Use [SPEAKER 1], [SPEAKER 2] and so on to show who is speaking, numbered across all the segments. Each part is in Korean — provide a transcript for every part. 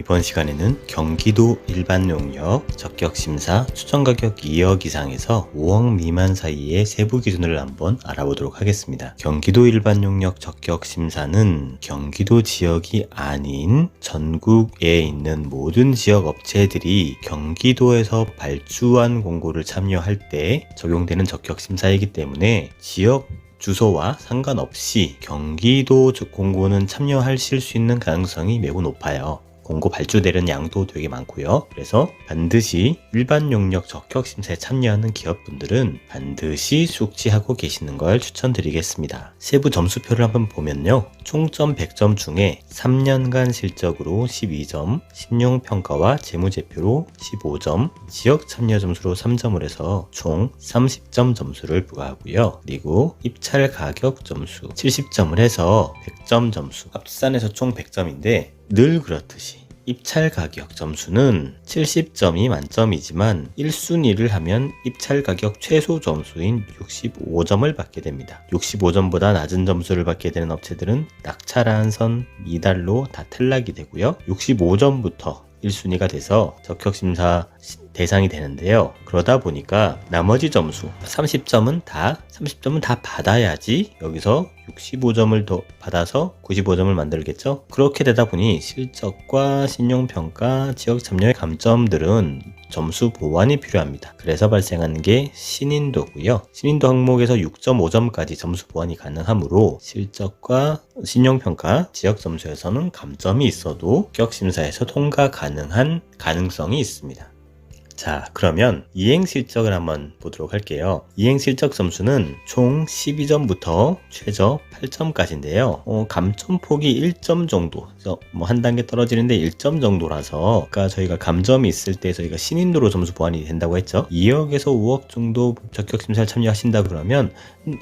[SPEAKER 1] 이번 시간에는 경기도 일반 용역 적격심사 추정가격 2억 이상에서 5억 미만 사이의 세부 기준을 한번 알아보도록 하겠습니다. 경기도 일반 용역 적격심사는 경기도 지역이 아닌 전국에 있는 모든 지역 업체들이 경기도에서 발주한 공고를 참여할 때 적용되는 적격심사이기 때문에 지역 주소와 상관없이 경기도 공고는 참여하실 수 있는 가능성이 매우 높아요. 공고 발주되는 양도 되게 많고요. 그래서 반드시 일반 용역 적격 심사에 참여하는 기업분들은 반드시 숙지하고 계시는 걸 추천드리겠습니다. 세부 점수표를 한번 보면요. 총점 100점 중에 3년간 실적으로 12점, 신용평가와 재무제표로 15점, 지역 참여 점수로 3점을 해서 총 30점 점수를 부과하고요. 그리고 입찰 가격 점수 70점을 해서 100점 점수. 합산해서 총 100점인데 늘 그렇듯이 입찰 가격 점수는 70점이 만점이지만 1순위를 하면 입찰 가격 최소 점수인 65점을 받게 됩니다. 65점보다 낮은 점수를 받게 되는 업체들은 낙찰한 선 미달로 다 탈락이 되고요. 65점부터 1순위가 돼서 적격심사 대상이 되는데요. 그러다 보니까 나머지 점수 30점은 다 30점은 다 받아야지 여기서 65점을 더 받아서 95점을 만들겠죠. 그렇게 되다 보니 실적과 신용평가, 지역 참여의 감점들은 점수 보완이 필요합니다. 그래서 발생하는 게 신인도고요. 신인도 항목에서 6.5점까지 점수 보완이 가능하므로 실적과 신용평가, 지역 점수에서는 감점이 있어도 격심사에서 통과 가능한 가능성이 있습니다. 자, 그러면 이행 실적을 한번 보도록 할게요. 이행 실적 점수는 총 12점부터 최저 8점까지인데요. 어, 감점폭이 1점 정도, 뭐 한 단계 떨어지는데 1점 정도라서 아까 저희가 감점이 있을 때 저희가 신인도로 점수 보완이 된다고 했죠. 2억에서 5억 정도 적격 심사를 참여하신다 그러면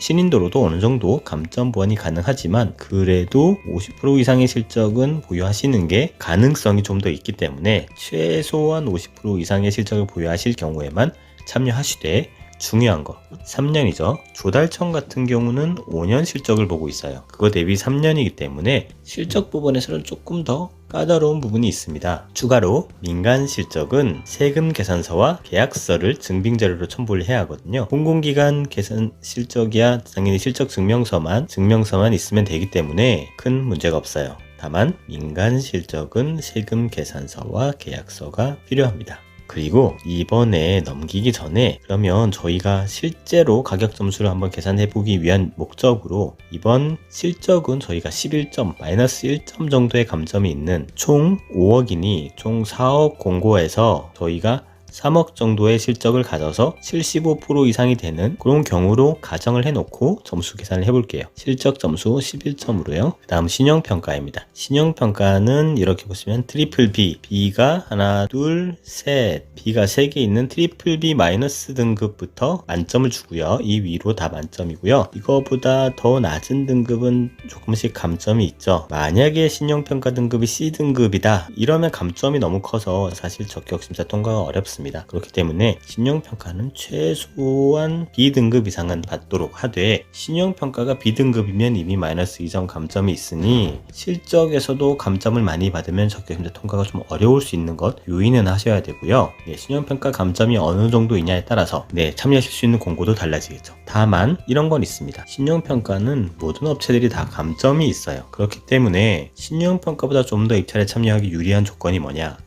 [SPEAKER 1] 신인도로도 어느 정도 감점 보완이 가능하지만 그래도 50% 이상의 실적은 보유하시는 게 가능성이 좀 더 있기 때문에 최소한 50% 이상의 실적을 보유하실 경우에만 참여하시되 중요한 거 3년이죠. 조달청 같은 경우는 5년 실적을 보고 있어요. 그거 대비 3년이기 때문에 실적 부분에서는 조금 더 까다로운 부분이 있습니다. 추가로 민간 실적은 세금 계산서와 계약서를 증빙 자료로 첨부를 해야 하거든요. 공공기관 계산 실적이야 당연히 실적 증명서만 증명서만 있으면 되기 때문에 큰 문제가 없어요. 다만 민간 실적은 세금 계산서와 계약서가 필요합니다. 그리고 이번에 넘기기 전에 그러면 저희가 실제로 가격 점수를 한번 계산해 보기 위한 목적으로 이번 실적은 저희가 11점 마이너스 1점 정도의 감점이 있는 총 5억이니 총 4억 공고에서 저희가 3억 정도의 실적을 가져서 75% 이상이 되는 그런 경우로 가정을 해놓고 점수 계산을 해볼게요. 실적 점수 11점으로요. 그 다음 신용평가입니다. 신용평가는 이렇게 보시면 트리플 B, B가 하나, 둘, 셋, B가 3개 있는 트리플 B 마이너스 등급부터 만점을 주고요. 이 위로 다 만점이고요. 이거보다 더 낮은 등급은 조금씩 감점이 있죠. 만약에 신용평가 등급이 C 등급이다. 이러면 감점이 너무 커서 사실 적격심사 통과가 어렵습니다. 그렇기 때문에 신용평가는 최소한 B등급 이상은 받도록 하되 신용평가가 B등급이면 이미 마이너스 2점 감점이 있으니 실적에서도 감점을 많이 받으면 적격심사 통과가 좀 어려울 수 있는 것 유의는 하셔야 되고요. 네, 신용평가 감점이 어느 정도이냐에 따라서 네, 참여하실 수 있는 공고도 달라지겠죠. 다만 이런 건 있습니다. 신용평가는 모든 업체들이 다 감점이 있어요. 그렇기 때문에 신용평가보다 좀 더 입찰에 참여하기 유리한 조건이 뭐냐?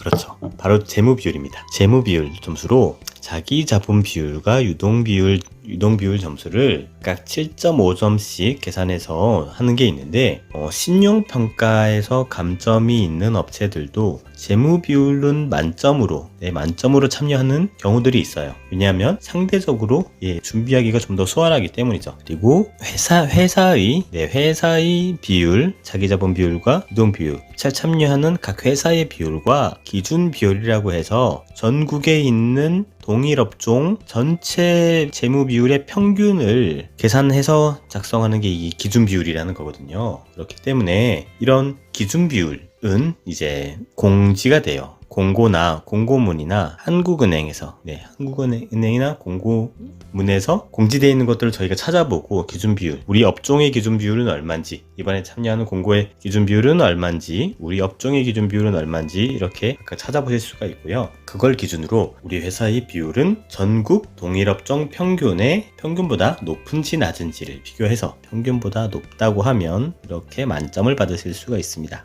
[SPEAKER 1] 그렇죠. 바로 재무 비율입니다. 재무 비율 점수로 자기 자본 비율과 유동 비율 유동 비율 점수를 각 7.5점씩 계산해서 하는 게 있는데 어, 신용 평가에서 감점이 있는 업체들도 재무 비율은 만점으로 네, 만점으로 참여하는 경우들이 있어요. 왜냐하면 상대적으로 예, 준비하기가 좀 더 수월하기 때문이죠. 그리고 회사 회사의 네, 회사의 비율, 자기 자본 비율과 유동 비율, 입찰 참여하는 각 회사의 비율과 기준 비율이라고 해서 전국에 있는 동일 업종 전체 재무 비율의 평균을 계산해서 작성하는 게 이 기준 비율이라는 거거든요. 그렇기 때문에 이런 기준 비율 은 이제 공지가 돼요. 공고나 공고문이나 한국은행에서 네 한국은행이나 공고문에서 공지되어 있는 것들을 저희가 찾아보고 기준 비율 우리 업종의 기준 비율은 얼마인지 이번에 참여하는 공고의 기준 비율은 얼마인지 우리 업종의 기준 비율은 얼마인지 이렇게 찾아보실 수가 있고요 그걸 기준으로 우리 회사의 비율은 전국 동일 업종 평균의 평균보다 높은지 낮은지를 비교해서 평균보다 높다고 하면 이렇게 만점을 받으실 수가 있습니다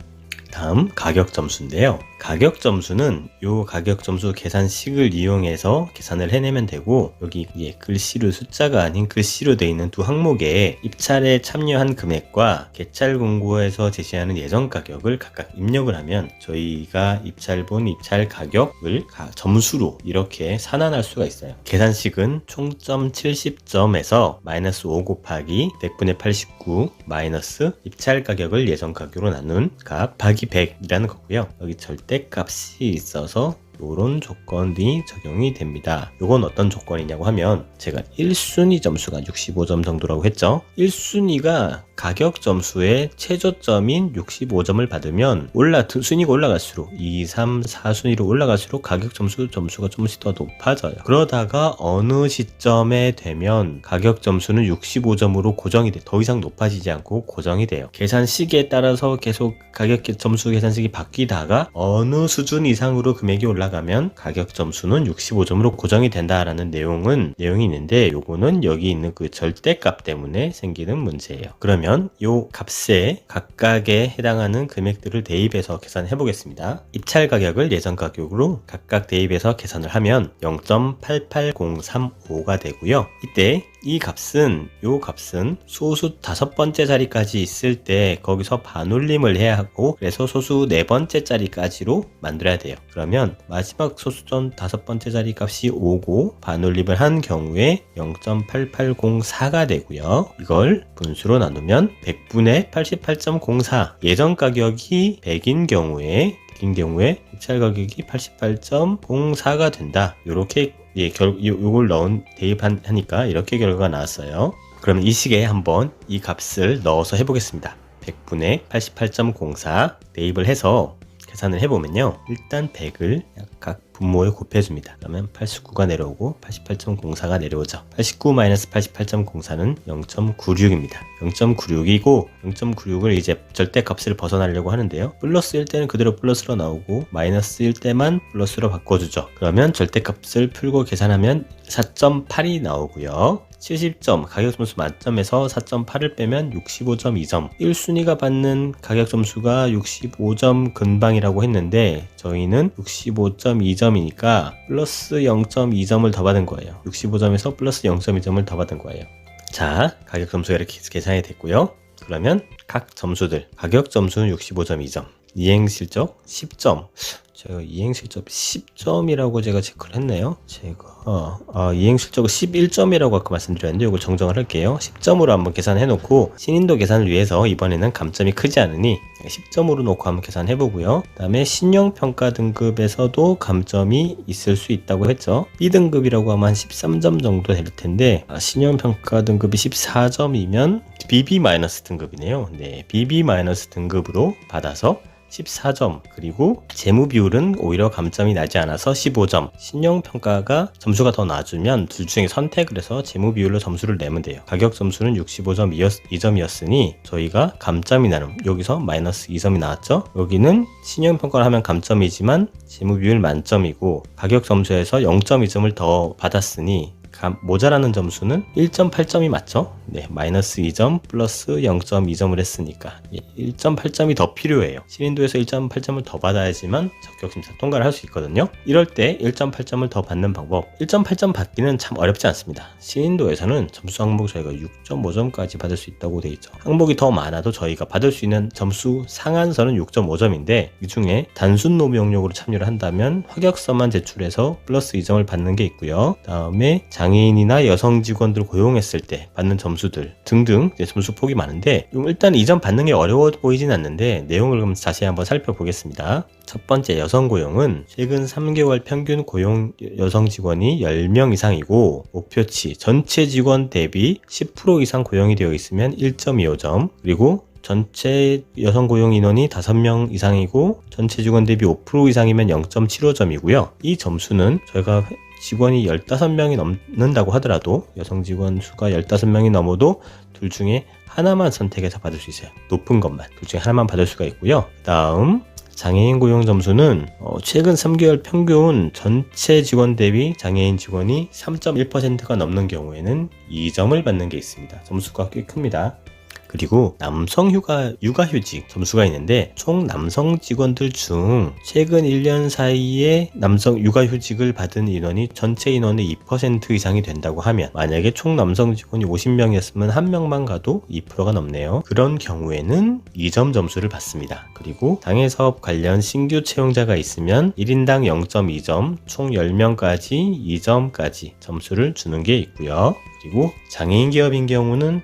[SPEAKER 1] 다음 가격 점수인데요. 가격 점수는 요 가격 점수 계산식을 이용해서 계산을 해내면 되고 여기 위에 글씨로 숫자가 아닌 글씨로 되어 있는 두 항목에 입찰에 참여한 금액과 개찰 공고에서 제시하는 예정 가격을 각각 입력을 하면 저희가 입찰 본 입찰 가격을 가- 점수로 이렇게 산환할 수가 있어요. 계산식은 총점 70점에서 마이너스 5 곱하기 100분의 89 마이너스 입찰 가격을 예정 가격으로 나눈 값 곱하기 100이라는 거고요. 여기 절대값이 있어서 이런 조건이 적용이 됩니다. 이건 어떤 조건이냐고 하면 제가 1순위 점수가 65점 정도라고 했죠. 1순위가 가격 점수의 최저점인 65점을 받으면 올라 순위가 올라갈수록 2, 3, 4순위로 올라갈수록 가격 점수 점수가 조금씩 더 높아져요. 그러다가 어느 시점에 되면 가격 점수는 65점으로 고정이 돼. 더 이상 높아지지 않고 고정이 돼요. 계산식에 따라서 계속 가격 점수 계산식이 바뀌다가 어느 수준 이상으로 금액이 올라가면 가격 점수는 65점으로 고정이 된다라는 내용은 내용이 있는데 요거는 여기 있는 그 절대값 때문에 생기는 문제예요. 그러면 요 값에 각각에 해당하는 금액들을 대입해서 계산해 보겠습니다. 입찰 가격을 예전 가격으로 각각 대입해서 계산을 하면 0.88035가 되고요. 이때 이 값은 요 값은 소수 다섯 번째 자리까지 있을 때 거기서 반올림을 해야 하고 그래서 소수 네 번째 자리까지로 만들어야 돼요. 그러면 마지막 소수점 다섯 번째 자리 값이 5고 반올림을 한 경우에 0.8804가 되고요. 이걸 분수로 나누면 100분의 88.04 예전 가격이 100인 경우에 인 경우에 입찰 가격이 88.04가 된다. 이렇게 예, 결, 요, 요걸 넣은 대입한 하니까 이렇게 결과가 나왔어요. 그러면 이 시계에 한번 이 값을 넣어서 해보겠습니다. 100분의 88.04 대입을 해서 계산을 해보면요. 일단 100을 각 분모에 곱해줍니다. 그러면 89가 내려오고 88.04가 내려오죠. 89-88.04는 0.96입니다. 0.96이고 0.96을 이제 절대값을 벗어나려고 하는데요. 플러스일 때는 그대로 플러스로 나오고 마이너스일 때만 플러스로 바꿔주죠. 그러면 절대값을 풀고 계산하면 4.8이 나오고요. 70점 가격 점수 만점에서 4.8을 빼면 65.2점 1순위가 받는 가격 점수가 65점 근방이라고 했는데 저희는 65.2점이니까 플러스 0.2점을 더 받은 거예요. 65점에서 플러스 0.2점을 더 받은 거예요. 자 가격 점수가 이렇게 계산이 됐고요. 그러면 각 점수들 가격 점수는 65.2점 이행실적 10점 제가 이행실적 10점이라고 제가 체크를 했네요. 제가 어, 어, 이행실적 11점이라고 아까 말씀드렸는데 이걸 정정을 할게요. 10점으로 한번 계산해 놓고 신인도 계산을 위해서 이번에는 감점이 크지 않으니 10점으로 놓고 한번 계산해 보고요. 그 다음에 신용 평가 등급에서도 감점이 있을 수 있다고 했죠. B 등급이라고 하면 한 13점 정도 될 텐데 아, 신용 평가 등급이 14점이면 BB 등급이네요. 네, BB 등급으로 받아서 14점 그리고 재무 비율은 오히려 감점이 나지 않아서 15점. 신용 평가가 점수가 더 낮으면 둘 중에 선택을 해서 재무 비율로 점수를 내면 돼요. 가격 점수는 65.2점이었으니 저희가 감점이 나는 여기서 마이너스 2점이 나왔죠? 여기는 신용 평가를 하면 감점이지만 재무 비율 만점이고 가격 점수에서 0.2점을 더 받았으니 감- 모자라는 점수는 1.8점이 맞죠? 네, 마이너스 2점 플러스 0.2점을 했으니까 1.8점이 더 필요해요. 신인도에서 1.8점을 더 받아야지만 적격심사 통과를 할 수 있거든요. 이럴 때 1.8점을 더 받는 방법 1.8점 받기는 참 어렵지 않습니다. 신인도에서는 점수 항목 저희가 6.5점까지 받을 수 있다고 돼 있죠. 항목이 더 많아도 저희가 받을 수 있는 점수 상한선은 6.5점인데 이 중에 단순 노무용역으로 참여를 한다면 확약서만 제출해서 플러스 2점을 받는 게 있고요. 다음에 장 애인이나 여성 직원들 고용했을 때 받는 점수들 등등 점수 폭이 많은데 좀 일단 이점 받는 게 어려워 보이진 않는데 내용을 그럼 자세히 한번 살펴보겠습니다. 첫 번째 여성 고용은 최근 3개월 평균 고용 여성 직원이 10명 이상이고 목표치 전체 직원 대비 10% 이상 고용이 되어 있으면 1.25점 그리고 전체 여성 고용 인원이 5명 이상이고 전체 직원 대비 5% 이상이면 0.75점이고요. 이 점수는 저희가 회- 직원이 15명이 넘는다고 하더라도 여성 직원 수가 15명이 넘어도 둘 중에 하나만 선택해서 받을 수 있어요. 높은 것만. 둘 중에 하나만 받을 수가 있고요. 다음 장애인 고용 점수는 어, 최근 3개월 평균 전체 직원 대비 장애인 직원이 3.1%가 넘는 경우에는 2점을 받는 게 있습니다. 점수가 꽤 큽니다. 그리고 남성 휴가 육아휴직 점수가 있는데 총 남성 직원들 중 최근 1년 사이에 남성 육아휴직을 받은 인원이 전체 인원의 2% 이상이 된다고 하면 만약에 총 남성 직원이 50명이었으면 한 명만 가도 2%가 넘네요. 그런 경우에는 2점 점수를 받습니다. 그리고 장애사업 관련 신규 채용자가 있으면 1인당 0.2점, 총 10명까지 2점까지 점수를 주는 게 있고요. 그리고 장애인 기업인 경우는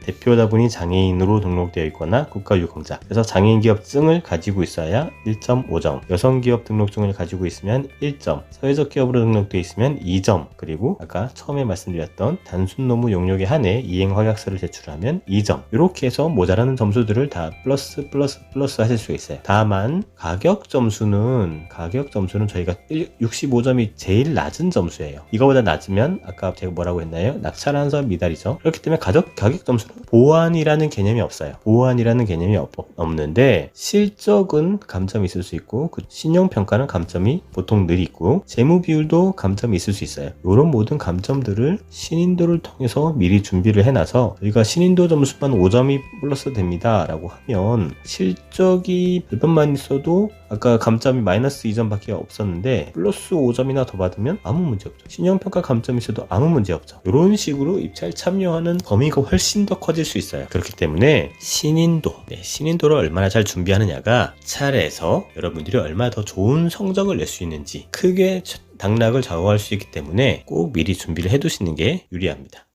[SPEAKER 1] 보니 장애인으로 등록되어 있거나 국가유공자. 그래서 장애인 기업증을 가지고 있어야 1.5점 여성 기업 등록증을 가지고 있으면 1점 사회적 기업으로 등록되어 있으면 2점 그리고 아까 처음에 말씀드렸던 단순 노무 용역에 한해 이행 허약서를 제출하면 2점. 이렇게 해서 모자라는 점수들을 다 플러스 플러스 플러스 하실 수가 있어요. 다만 가격 점수는 가격 점수는 저희가 65점이 제일 낮은 점수예요. 이거보다 낮으면 아까 제가 뭐라고 했나요? 낙찰한 서 미달이죠. 그렇기 때문에 가격, 가격 점수는 보완이라는 개념이 없어요. 보완이라는 개념이 없, 없는데 실적은 감점이 있을 수 있고 그 신용평가는 감점이 보통 늘 있고 재무 비율도 감점이 있을 수 있어요. 이런 모든 감점들을 신인도를 통해서 미리 준비를 해놔서 저희가 신인도 점수만 5점이 플러스 됩니다 라고 하면 실적이 몇번만 있어도 아까 감점이 마이너스 2점밖에 없었는데 플러스 5점이나 더 받으면 아무 문제 없죠. 신용평가 감점이 있어도 아무 문제 없죠. 이런 식으로 입찰 참여하는 범위가 훨씬 더 커질 수 있어요. 그렇기 때문에 신인도 네, 신인도를 얼마나 잘 준비하느냐가 차례에서 여러분들이 얼마나 더 좋은 성적을 낼 수 있는지 크게 당락을 좌우할 수 있기 때문에 꼭 미리 준비를 해 두시는 게 유리합니다